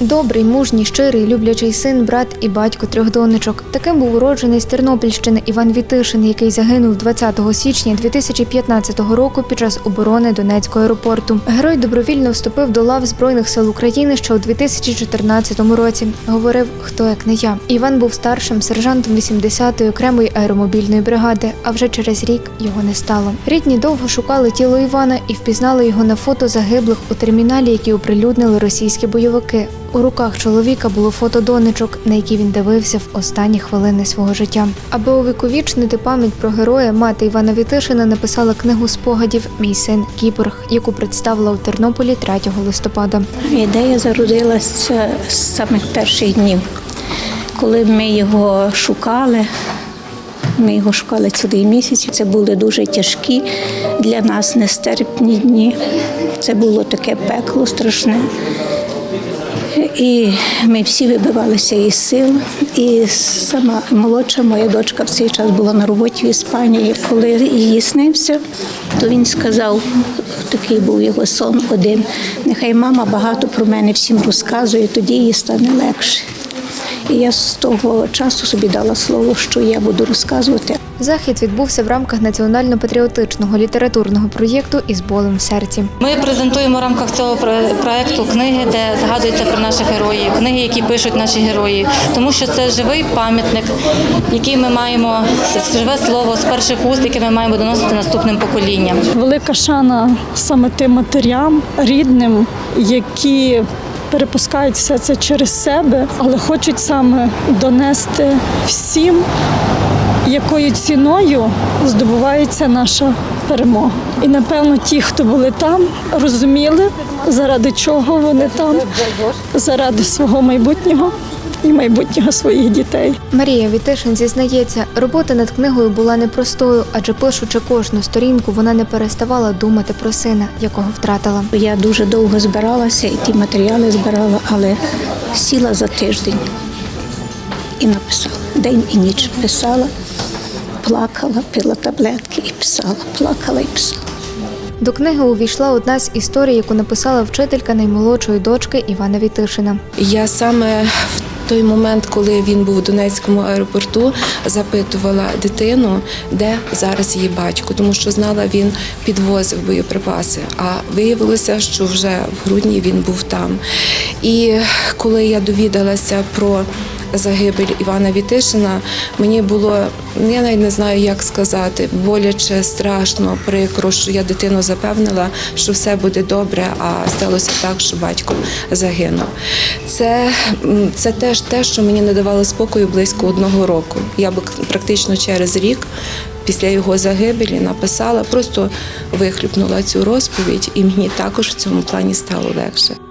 Добрий, мужній, щирий, люблячий син, брат і батько трьох донечок. Таким був уроджений з Тернопільщини Іван Вітишин, який загинув 20 січня 2015 року під час оборони Донецького аеропорту. Герой добровільно вступив до лав Збройних сил України ще у 2014 році. Говорив, хто як не я. Іван був старшим сержантом 80-ї окремої аеромобільної бригади, а вже через рік його не стало. Рідні довго шукали тіло Івана і впізнали його на фото загиблих у терміналі, які оприлюднили російські бойовики. У руках чоловіка було фото донечок, на які він дивився в останні хвилини свого життя. Аби увіковічнити пам'ять про героя, мати Івана Вітишина написала книгу спогадів Мій син Кіборг, яку представила у Тернополі 3 листопада. Ідея зародилася з самих перших днів, коли ми його шукали. Ми його шукали цілий місяць. Це були дуже тяжкі для нас нестерпні дні. Це було таке пекло страшне. І ми всі вибивалися із сил. І сама молодша моя дочка в цей час була на роботі в Іспанії. Коли її снився, то він сказав, такий був його сон один. Нехай мама багато про мене всім розказує, тоді їй стане легше. І я з того часу собі дала слово, що я буду розказувати. Захід відбувся в рамках національно-патріотичного літературного проєкту із болем в серці. Ми презентуємо в рамках цього про- проекту книги, де згадується про наших героїв, книги, які пишуть наші герої, тому що це живий пам'ятник, який ми маємо живе слово з перших уст, яке ми маємо доносити наступним поколінням. Велика шана саме тим матерям, рідним, які перепускають все це через себе, але хочуть саме донести всім, якою ціною здобувається наша перемога. І напевно ті, хто були там, розуміли, заради чого вони там, заради свого майбутнього і майбутнього своїх дітей. Марія Вітишин зізнається, робота над книгою була непростою, адже пишучи кожну сторінку, вона не переставала думати про сина, якого втратила. Я дуже довго збиралася і ті матеріали збирала, але сіла за тиждень і написала. День і ніч писала, плакала, пила таблетки і писала, плакала і писала. До книги увійшла одна з історій, яку написала вчителька наймолодшої дочки Івана Вітишина. Я саме в той момент, коли він був у Донецькому аеропорту, запитувала дитину, де зараз її батько, тому що знала, він підвозив боєприпаси. А виявилося, що вже в грудні він був там. І коли я довідалася про загибель Івана Вітишина, мені було, я навіть не знаю, як сказати, боляче, страшно, прикро, що я дитину запевнила, що все буде добре, а сталося так, що батько загинув. Це, це теж те, що мені не давало спокою близько одного року. Я б практично через рік. Після його загибелі написала, просто вихлюпнула цю розповідь, і мені також в цьому плані стало легше.